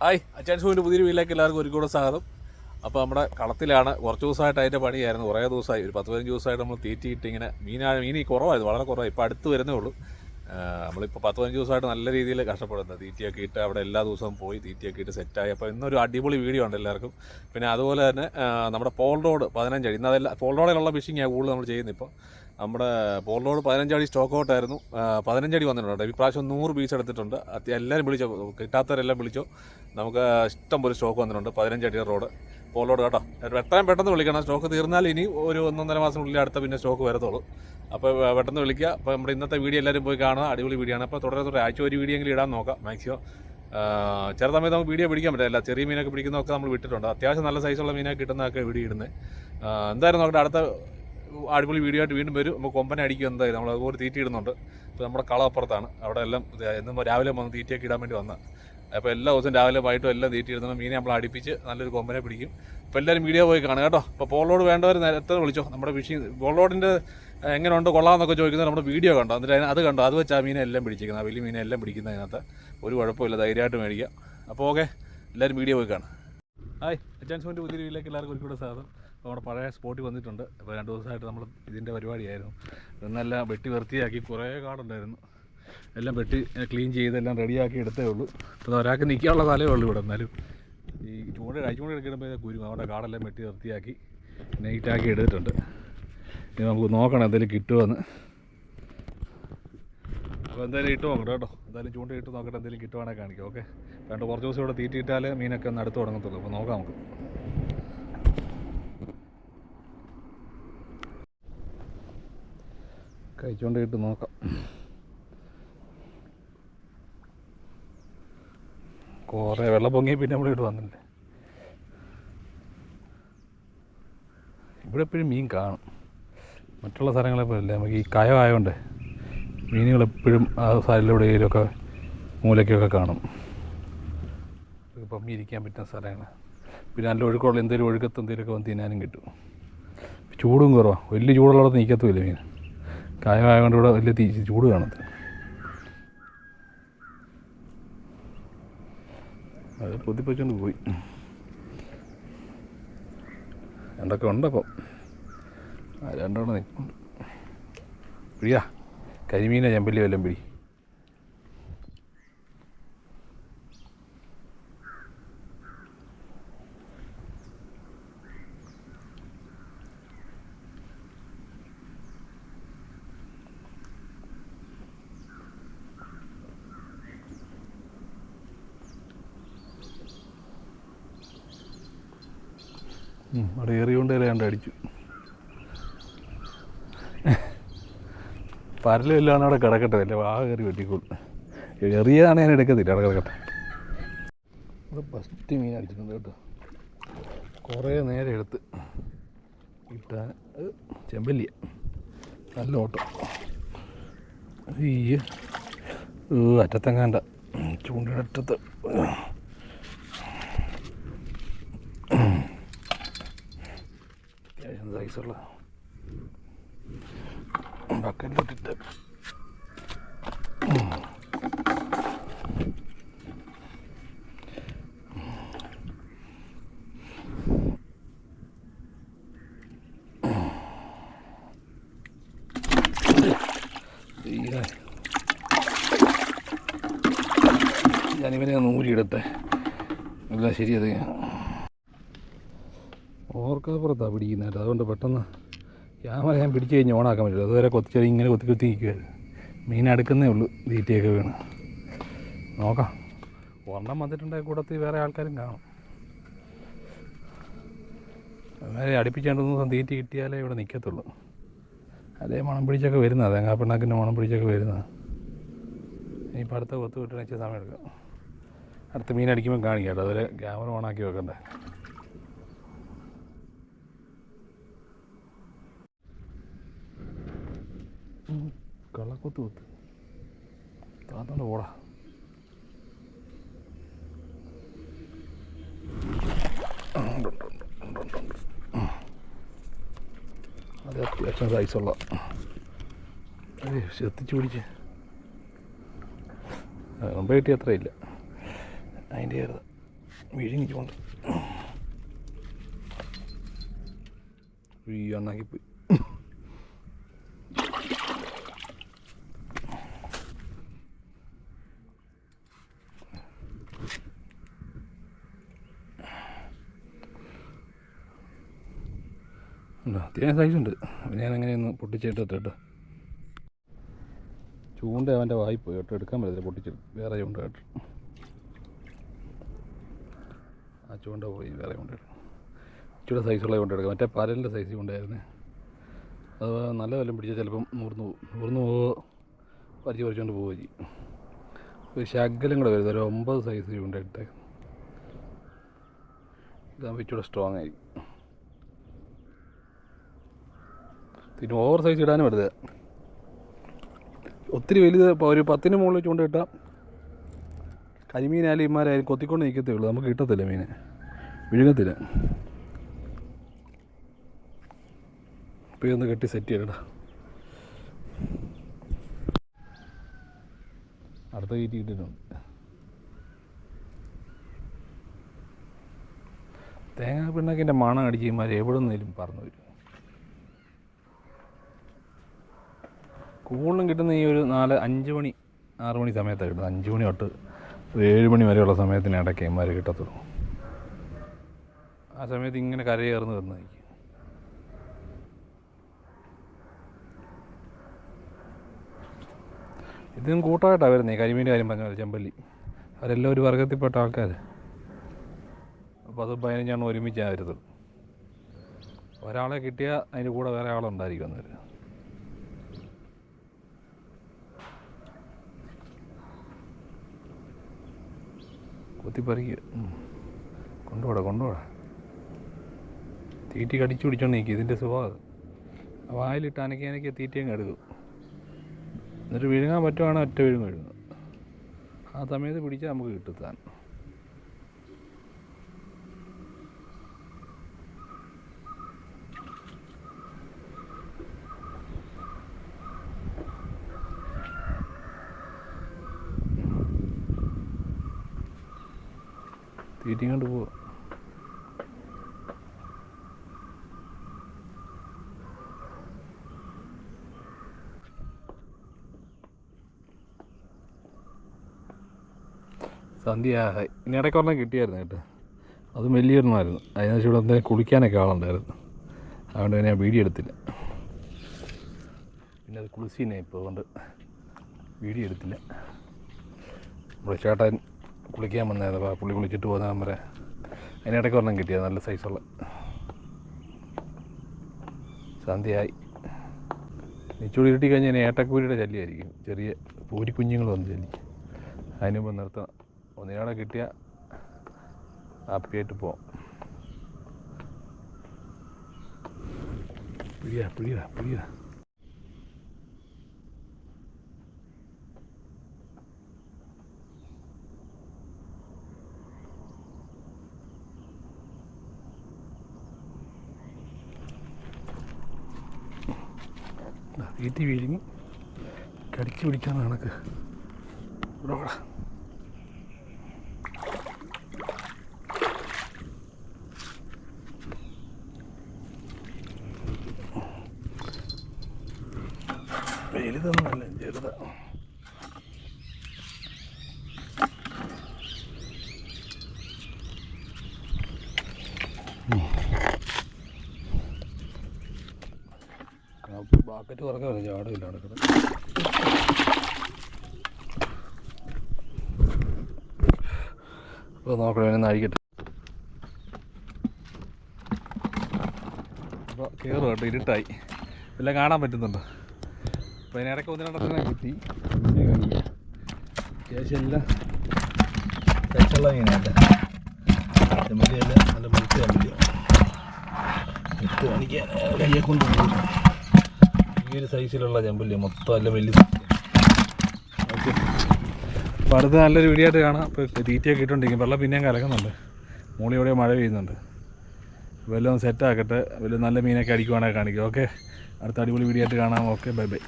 Hi അച്ചാൻ ഷോവിന്റെ പുതിയൊരു വീട്ടിലേക്ക് എല്ലാവർക്കും ഒരു കൂടെ സ്വാഗതം. അപ്പോൾ നമ്മുടെ കളത്തിലാണ് കുറച്ച് ദിവസമായിട്ട് അതിന്റെ പണിയായിരുന്നു. കുറേ ദിവസമായി ഒരു പത്ത് പതിനഞ്ച് ദിവസമായിട്ട് നമ്മൾ തീറ്റിയിട്ട് ഇങ്ങനെ മീനാ മീൻ കുറവായിരുന്നു വളരെ കുറവായി. ഇപ്പോൾ അടുത്ത് വരുന്നേ ഉള്ളൂ. നമ്മളിപ്പോൾ പത്ത് പതിനഞ്ച് ദിവസമായിട്ട് നല്ല രീതിയിൽ കഷ്ടപ്പെടുന്നത് തീറ്റിയൊക്കെ ഇട്ട് അവിടെ എല്ലാ ദിവസവും പോയി തീറ്റിയൊക്കെ ഇട്ട് സെറ്റായി അപ്പോൾ ഇന്നൊരു അടിപൊളി വീഡിയോ ഉണ്ട് എല്ലാവർക്കും. പിന്നെ അതുപോലെ തന്നെ നമ്മുടെ പോൾ റോഡ് പതിനഞ്ചടി ഇന്ന് അതെല്ലാം പോൾ റോഡിലുള്ള ഫിഷിങ്ങാണ് കൂടുതൽ നമ്മൾ ചെയ്യുന്നത് ഇപ്പോൾ നമ്മുടെ പോൾ റോഡ് പതിനഞ്ചടി സ്റ്റോക്ക് ഔട്ടായിരുന്നു പതിനഞ്ചടി വന്നിട്ടുണ്ട്. ഇപ്രാവശ്യം നൂറ് പീസ് എടുത്തിട്ടുണ്ട്. എല്ലാവരും വിളിച്ചോ? കിട്ടാത്തവരെല്ലാം വിളിച്ചോ? നമുക്ക് ഇഷ്ടം പോലെ സ്റ്റോക്ക് വന്നിട്ടുണ്ട്. പതിനഞ്ചടി റോഡ് പോൾ റോഡ് കേട്ടോ. എത്രയും പെട്ടെന്ന് വിളിക്കണം. സ്റ്റോക്ക് തീർന്നാൽ ഇനി ഒരു ഒന്നൊന്നര മാസത്തിനുള്ളിൽ അടുത്ത പിന്നെ സ്റ്റോക്ക് വരത്തുള്ളൂ. അപ്പോൾ പെട്ടെന്ന് വിളിക്കുക. അപ്പോൾ നമ്മുടെ ഇന്നത്തെ വീഡിയോ എല്ലാവരും പോയി കാണുക. അടിപൊളി വീഡിയോ ആണ്. അപ്പോൾ തുടരെ തുടരെ ആഴ്ച ഒരു വീഡിയോ എങ്കിലും ഇടാൻ നോക്കാം. മാക്സിമം ചില സമയത്ത് നമുക്ക് വീഡിയോ പിടിക്കാൻ പറ്റില്ല. ചെറിയ മീനൊക്കെ പിടിക്കുന്നതൊക്കെ നമ്മൾ വിട്ടിട്ടുണ്ട്. അത്യാവശ്യം നല്ല സൈസുള്ള മീനൊക്കെ കിട്ടുന്നതൊക്കെ വീഡിയോ ഇടുന്നത് എന്തായാലും നോക്കട്ടെ. അടുത്ത അടിപൊളി വീഡിയോ ആയിട്ട് വീണ്ടും വരും. നമുക്ക് കൊമ്പനെ അടിക്കും എന്തായാലും. നമ്മൾ അതുപോലെ തീറ്റ ഇടുന്നുണ്ട്. ഇപ്പോൾ നമ്മുടെ കള അപ്പുറത്താണ്. അവിടെ എല്ലാം എന്നും രാവിലെ വന്ന് തീറ്റയൊക്കെ ഇടാൻ വേണ്ടി വന്ന. അപ്പോൾ എല്ലാ ദിവസവും രാവിലെ വൈകിട്ടും എല്ലാം തീറ്റ ഇടുന്നുണ്ട് മീനെ നമ്മൾ അടിപ്പിച്ച് നല്ലൊരു കൊമ്പനെ പിടിക്കും. അപ്പോൾ എല്ലാവരും വീഡിയോ പോയി കാണുക കേട്ടോ. അപ്പോൾ പോളോട് വേണ്ടവർ നേരത്തെ വിളിച്ചോ? നമ്മുടെ ഫിഷിങ് പോളോഡിന്റെ എങ്ങനെയുണ്ട് കൊള്ളാമെന്നൊക്കെ ചോദിക്കുന്നത് നമ്മുടെ വീഡിയോ കണ്ടോ? എന്നിട്ട് അത് കണ്ടോ? അത് വെച്ച് ആ മീനെ എല്ലാം പിടിച്ചിരിക്കുന്നത്. ആ വലിയ മീനെ എല്ലാം പിടിക്കുന്നതിനകത്ത് ഒരു കുഴപ്പമില്ല. ധൈര്യമായിട്ട് മേടിക്കുക അപ്പോൾ ഓക്കെ എല്ലാവരും വീഡിയോ പോയി കാണാം ഹായ് അച്ചാൻസ് അച്ചാൻസ്മെന്റ് പുതിയ വീട്ടിലേക്ക് എല്ലാവർക്കും ഒരു കൂടെ അപ്പോൾ നമ്മുടെ പഴയ സ്പോട്ടിൽ വന്നിട്ടുണ്ട്. അപ്പോൾ രണ്ട് ദിവസമായിട്ട് നമ്മൾ ഇതിന്റെ പരിപാടിയായിരുന്നു. ഇന്നെല്ലാം വെട്ടി വൃത്തിയാക്കി കുറേ കാടുണ്ടായിരുന്നു. എല്ലാം വെട്ടി ക്ലീൻ ചെയ്ത് എല്ലാം റെഡിയാക്കി എടുത്തേ ഉള്ളൂ. ഇപ്പോൾ ഒരാൾക്ക് നിൽക്കാനുള്ള സ്ഥലമേ ഉള്ളൂ ഇവിടെ എന്നാലും. ഈ ചൂണ്ട അഴിച്ചുകൊണ്ട് എടുക്കുമ്പോൾ കുരു അവിടെ കാടെല്ലാം വെട്ടി വൃത്തിയാക്കി നൈറ്റാക്കി എടുത്തിട്ടുണ്ട്. ഇനി നമുക്ക് നോക്കണം എന്തെങ്കിലും കിട്ടുമെന്ന് അപ്പോൾ എന്തായാലും ഇട്ട് നോക്കട്ടെ കേട്ടോ. എന്തായാലും ചൂണ്ട ഇട്ട് നോക്കട്ടെ എന്തെങ്കിലും കിട്ടുവാണെങ്കിൽ കാണിക്കാം. ഓക്കെ? രണ്ട് കുറച്ച് ദിവസം ഇവിടെ തീറ്റിയിട്ടാലേ മീനൊക്കെ ഒന്ന് അടുത്ത് തുടങ്ങത്തുള്ളൂ. അപ്പോൾ നോക്കാം നമുക്ക്. കഴിച്ചുകൊണ്ട് കിട്ടും നോക്കാം. കുറേ വെള്ളം പൊങ്ങി പിന്നെ നമ്മൾ ഇവിടെ വന്നില്ലേ? ഇവിടെ എപ്പോഴും മീൻ കാണും. മറ്റുള്ള സ്ഥലങ്ങളെ പോലെ നമുക്ക് ഈ കയം മീനുകൾ എപ്പോഴും ആ സൈഡിലൂടെയൊക്കെ മൂലയ്ക്കൊക്കെ കാണും. പമ്മി ഇരിക്കാൻ പറ്റുന്ന സ്ഥലമാണ് പിന്നെ നല്ല ഒഴുക്കുള്ള എന്തെങ്കിലും ഒഴുക്കത്ത് എന്തെങ്കിലുമൊക്കെ വന്ന് തിന്നാനും കിട്ടും. ചൂടും കുറവാണ് വലിയ ചൂടുള്ളിടത്ത് നിൽക്കത്തുമില്ല മീൻ. കായമായതുകൊണ്ട് ഇവിടെ വലിയ തീ ചൂട് കാണത്തില്ല. അത് പൊതിപ്പച്ചുകൊണ്ട് പോയി. രണ്ടൊക്കെ ഉണ്ടപ്പം. രണ്ടെണ്ണം നിൽക്കുന്നുണ്ട് പിടിയാ. കരിമീനെ ചെമ്പല്ലി വല്ലം പിടി. അവിടെ ഏറിയോണ്ട് കണ്ട് അടിച്ചു. അവിടെ കിടക്കട്ടെ അല്ലേ ആ കയറി വെട്ടിക്കോളും. എറിയാണ് ഞാൻ എടുക്കത്തില്ല അവിടെ കിടക്കട്ടെ. ഫസ്റ്റ് മീൻ അടിച്ചിട്ടുണ്ട് കേട്ടോ. കുറേ നേരം എടുത്ത് കിട്ടാൻ ചെമ്പല്ലിയ. നല്ല ഓട്ടം. ഏ അറ്റത്തെങ്ങാണ്ട ചൂണ്ടയുടെ അറ്റത്ത് അത്യാവശ്യം സൈസുള്ള ബക്കറ്റിലിട്ടിട്ട് ഞാനിവനെ ഒന്ന് ഊരിയെടുത്തെ എല്ലാം ശരിയത് ഓർക്കാപ്പുറത്താണ് പിടിക്കുന്നത് അതുകൊണ്ട് പെട്ടെന്ന് ക്യാമറ ഞാൻ പിടിച്ച് കഴിഞ്ഞ് ഓണാക്കാൻ പറ്റില്ല. അതുവരെ കൊത്തിച്ചെടി ഇങ്ങനെ കൊത്തി കൊത്തി നിൽക്കുകയായിരുന്നു മീൻ അടുക്കുന്നേ ഉള്ളൂ തീറ്റയൊക്കെ വീണ്. നോക്കാം. ഒരെണ്ണം വന്നിട്ടുണ്ടെങ്കിൽ കൂടത്തി വേറെ ആൾക്കാരും കാണും. അങ്ങനെ അടുപ്പിച്ചാണ്ട് ദിവസം തീറ്റ കിട്ടിയാലേ ഇവിടെ നിൽക്കത്തുള്ളൂ. അതേ മണം പിടിച്ചൊക്കെ വരുന്നത്. തേങ്ങാപ്പിണ്ണാക്കിന്റെ മണം പിടിച്ചൊക്കെ വരുന്നതാണ് ഇനിയിപ്പോൾ അടുത്ത കൊത്ത് കിട്ടണ സമയം എടുക്കാം. അടുത്ത മീൻ അടിക്കുമ്പോൾ കാണിക്കാം കേട്ടോ. അതുവരെ ക്യാമറ ഓണാക്കി വെക്കണ്ടേ. കള്ളക്കൊത്ത് കൊത്ത് താത്തോണ്ട് പോടാ. അത് അത്യാവശ്യം സൈസുള്ള അതെ പിടിച്ച് മുമ്പ് കിട്ടി അത്രയില്ല അതിന്റെ ഈ അണ്ണാക്കി പോയി ഉണ്ടോ? അത്യാവശ്യം സൈസ് ഉണ്ട്. ഞാൻ അങ്ങനെയൊന്ന് പൊട്ടിച്ചിട്ട് കേട്ടോ. ചൂണ്ട അവന്റെ വായി പോയി കേട്ടോ. എടുക്കാൻ പറ്റില്ല പൊട്ടിച്ചിട്ട് വേറെ ചൂണ്ട കേട്ടോ. ആ ചൂണ്ട പോയി വേറെ ചൂണ്ട ഇച്ചിരി സൈസുള്ള ചൂണ്ട എടുക്കാം. മറ്റേ പരലിന്റെ സൈസ് ചൂണ്ടായിരുന്നു അത് നല്ല വല്ലതും പിടിച്ചാൽ ചിലപ്പം നൂർന്ന് പോകും. നൂർന്ന് പോവോ പറിച്ച് പറിച്ചുകൊണ്ട് പോവുക ചെയ്യും. ഒരു ശകലം കൂടെ വരുന്നത് ഒരു ഒമ്പത് സൈസ് ചൂണ്ട ഇട്ടേ ഇതാകുമ്പോൾ ഇച്ചിരി സ്ട്രോങ് ആയി പിന്നെ ഓവർ സൈസ് ഇടാനും വരുത് ഒത്തിരി വലുത് ഒരു പത്തിന് മുകളിൽ ചൂണ്ട ഇട്ടാൽ കരിമീനായാലും ഇമാരായാലും കൊത്തിക്കൊണ്ട് നിൽക്കത്തേ ഉള്ളൂ. നമുക്ക് കിട്ടത്തില്ല മീനെ വിഴുങ്ങത്തില്ല. ഇപ്പോൾ കെട്ടി സെറ്റ് ചെയ്യടാ അടുത്ത കയറ്റി ഇട്ടിട്ടുണ്ട് തേങ്ങാ പിണ്ണാക്കിന്റെ മണം ഇമാർ എവിടെ നിന്നേലും പറന്നു വരും. കൂടുതലും കിട്ടുന്ന ഈ ഒരു നാല് അഞ്ച് മണി ആറ് മണി സമയത്താണ് കിട്ടുന്നത്. അഞ്ച് മണി തൊട്ട് ഏഴ് മണി വരെയുള്ള സമയത്തിന് ഇടയ്ക്ക് ഇമാർ കിട്ടത്തുള്ളൂ. ആ സമയത്ത് ഇങ്ങനെ കരയേർന്ന് വരുന്നതായിരിക്കും ഇതും കൂട്ടമായിട്ടാണ് വരുന്നത് കരിമീന്റെ കാര്യം പറഞ്ഞ പോലെ ചെമ്പല്ലി. അവരെല്ലാം ഒരു വർഗത്തിൽപ്പെട്ട ആൾക്കാർ അപ്പോൾ അത് പതിനഞ്ചാണ് ഒരുമിച്ചാണ് വരുന്നത് ഒരാളെ കിട്ടിയാൽ അതിന്റെ കൂടെ വേറെ ആളുണ്ടായിരിക്കും അന്നേരം. കുത്തിപ്പറിക്കുക കൊണ്ടുപോടാ കൊണ്ടുപോടാ തീറ്റി കടിച്ചു പിടിച്ചോണ്ട് നിൽക്കും ഇതിന്റെ സ്വഭാവം വായിലിട്ട് അനക്കി അനക്കി തീറ്റി അങ്ങ് എടുക്കും എന്നിട്ട് വിഴുങ്ങാൻ പറ്റുവാണെങ്കിൽ ഒറ്റ വിഴുങ്ങ് വിഴുങ്ങും. ആ സമയത്ത് പിടിച്ചാൽ നമുക്ക് കിട്ടും താൻ പോവാ. കൊണ്ട് പോവാം സന്ധ്യ ഇനി ഇടയ്ക്ക് ഒരെണ്ണം കിട്ടിയായിരുന്നു കേട്ടോ. അത് വലിയൊരെണ്ണമായിരുന്നു. അതിനകത്ത് ഇവിടെ എന്തെങ്കിലും കുളിക്കാനൊക്കെ ആളുണ്ടായിരുന്നു. അതുകൊണ്ട് ഞാൻ വീഡിയോ എടുത്തില്ല. പിന്നെ അത് കുളിസീനെ ഇപ്പോൾ അതുകൊണ്ട് വീഡിയോ എടുത്തില്ല. നമ്മുടെ ചേട്ടൻ കുളിക്കാൻ വന്നായിരുന്നു അപ്പോൾ പുള്ളി കുളിച്ചിട്ട് പോകുന്ന വരെ അതിനിടയ്ക്ക് ഒരെണ്ണം കിട്ടിയത് നല്ല സൈസുള്ള. സന്ധ്യയായി. നിച്ചൂടി കിട്ടി കഴിഞ്ഞാൽ ഏട്ടക്കൂരിയുടെ ശല്യമായിരിക്കും. ചെറിയ പൂരി കുഞ്ഞുങ്ങൾ വന്ന് ശല്യം. അതിന് മുമ്പ് നിർത്തണം. ഒന്നിനാടെ കിട്ടിയ ഹാപ്പിയായിട്ട് പോവാം. പിടിയാ പിടിയാ പിടിയാ. തീറ്റി വിഴുങ്ങി കടിച്ചു പിടിക്കാൻ കണക്ക് ഇവിടെ വാടാ. വലുതൊന്നുമല്ല ചെറുതാ ബാക്കറ്റ് കുറയ്ക്കാൻ പറഞ്ഞു ചാടില്ല നടക്കുന്നത് അപ്പോൾ നോക്കണം ഒന്ന് അഴിക്കട്ടെ അപ്പോൾ കയറും കേട്ടോ ഇരുട്ടായി. എല്ലാം കാണാൻ പറ്റുന്നുണ്ടോ. അപ്പോൾ അതിനിടയ്ക്ക് ഒന്ന് രണ്ടെണ്ണം കിട്ടി. അത്യാവശ്യം എല്ലാം കഴിച്ചുള്ള മീനായിട്ട് ചെമ്മല്ലിയെല്ലാം നല്ല മുഴുത്ത ചെമ്മല്ലി എടുത്ത് കാണിക്കാൻ കയ്യെ കൊണ്ട് പോകും ഒരു സൈസിലുള്ള ചെമ്പല്ലേ മൊത്തം അല്ല വലിയ ഓക്കെ അപ്പോൾ അടുത്ത നല്ലൊരു വീഡിയോ ആയിട്ട് കാണാം. ഇപ്പോൾ തീറ്റയൊക്കെ ഇട്ടുണ്ടെങ്കിൽ വെള്ളം പിന്നെയും കലക്കുന്നുണ്ട്. മുകളിൽ മഴ പെയ്യുന്നുണ്ട്. വല്ലതും സെറ്റാക്കട്ടെ വല്ല നല്ല മീനൊക്കെ അടിക്കുവാണെങ്കിൽ കാണിക്കും ഓക്കെ അടുത്ത അടിപൊളി വീഡിയോ ആയിട്ട് കാണാം. Okay bye bye